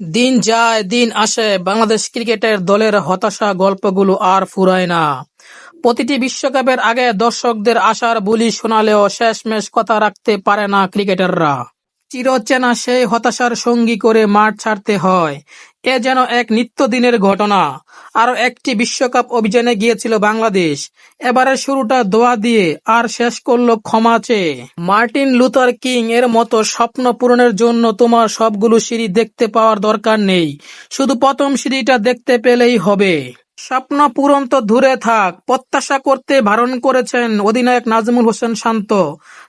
দিন যায়, দিন আসে, বাংলাদেশ ক্রিকেটের দলের হতাশা গল্পগুলো আর ফুরায় না। প্রতিটি বিশ্বকাপের আগে দর্শকদের আশার বুলি শোনালেও শেষমেশ কথা রাখতে পারে না ক্রিকেটাররা। চিরচেনা সেই হতাশার সঙ্গী করে মাঠ ছাড়তে হয়। এ যেন এক নিত্যদিনের ঘটনা। আরও একটি বিশ্বকাপ অভিযানে গিয়েছিল বাংলাদেশ। এবারের শুরুটা দোয়া দিয়ে আর শেষ করল ক্ষমা চেয়ে। মার্টিন লুথার কিং এর মতো স্বপ্ন পূরণের জন্য তোমার সবগুলো সিঁড়ি দেখতে পাওয়ার দরকার নেই। শুধু প্রথম সিঁড়িটা দেখতে পেলেই হবে। স্বপ্ন পূরণ তো দূরে থাক, প্রত্যাশা করতে বারণ করেছেন অধিনায়ক নাজমুল হোসেন শান্ত।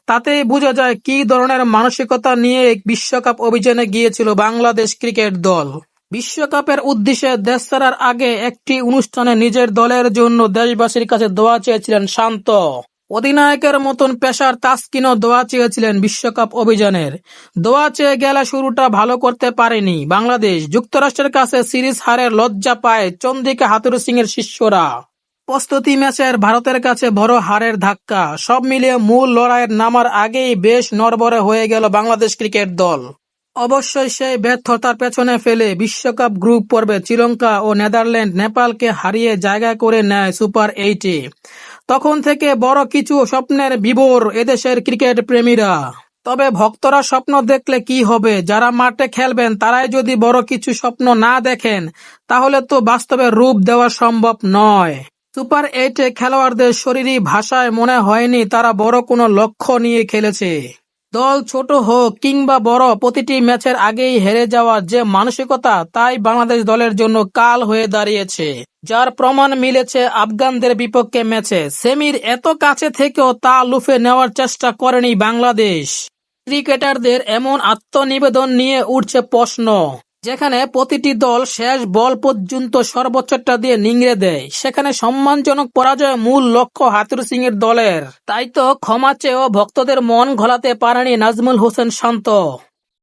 তাতেই বোঝা যায় কী ধরনের মানসিকতা নিয়ে বিশ্বকাপ অভিযানে গিয়েছিল বাংলাদেশ ক্রিকেট দল। বিশ্বকাপের উদ্দেশ্যে দেশ ছাড়ার আগে একটি অনুষ্ঠানে নিজের দলের জন্য দেশবাসীর কাছে দোয়া চেয়েছিলেন শান্ত। অধিনায়কের মতন পেশার তাসকিনও দোয়া চেয়েছিলেন বিশ্বকাপ অভিযানের। দোয়া চেয়ে গেলে শুরুটা ভালো করতে পারেনি বাংলাদেশ। যুক্তরাষ্ট্রের কাছে সিরিজ হারের লজ্জা পায় চন্দ্রিকা হাতুরু সিং এর শিষ্যরা। প্রস্তুতি ম্যাচের ভারতের কাছে বড় হারের ধাক্কা। সব মিলিয়ে মূল লড়াইয়ের নামার আগেই বেশ নরবরে হয়ে গেল বাংলাদেশ ক্রিকেট দল। অবশ্যই সেই ব্যর্থতার পেছনে ফেলে বিশ্বকাপ গ্রুপ পর্বে শ্রীলঙ্কা ও নেদারল্যান্ড নেপালকে হারিয়ে জায়গা করে নেয় সুপার এইটে। তখন থেকে বড় কিছু স্বপ্নের বিভোর এদেশের ক্রিকেট প্রেমীরা। তবে ভক্তরা স্বপ্ন দেখলে কি হবে, যারা মাঠে খেলবেন তারাই যদি বড় কিছু স্বপ্ন না দেখেন, তাহলে তো বাস্তবে রূপ দেওয়া সম্ভব নয়। সুপার এইটে খেলোয়াড়দের শরীরী ভাষায় মনে হয়নি তারা বড় কোনো লক্ষ্য নিয়ে খেলেছে। দল ছোট হোক কিংবা বড়, প্রতিটি ম্যাচের আগেই হেরে যাওয়ার যে মানসিকতা, তাই বাংলাদেশ দলের জন্য কাল হয়ে দাঁড়িয়েছে। যার প্রমাণ মিলেছে আফগানদের বিপক্ষে ম্যাচে। সেমির এত কাছে থেকেও তা লুফে নেওয়ার চেষ্টা করেনি বাংলাদেশ। ক্রিকেটারদের এমন আত্মনিবেদন নিয়ে উঠছে প্রশ্ন। যেখানে প্রতিটি দল শেষ বল পর্যন্ত সর্বোচ্চটা দিয়ে নিংড়ে দেয়। সেখানে সম্মানজনক পরাজয় মূল লক্ষ্য হাতুর সিং এর দলের। তাই তো ক্ষমা চেয়েও ভক্তদের মন ঘোলাতে পারেনি নাজমুল হোসেন শান্ত।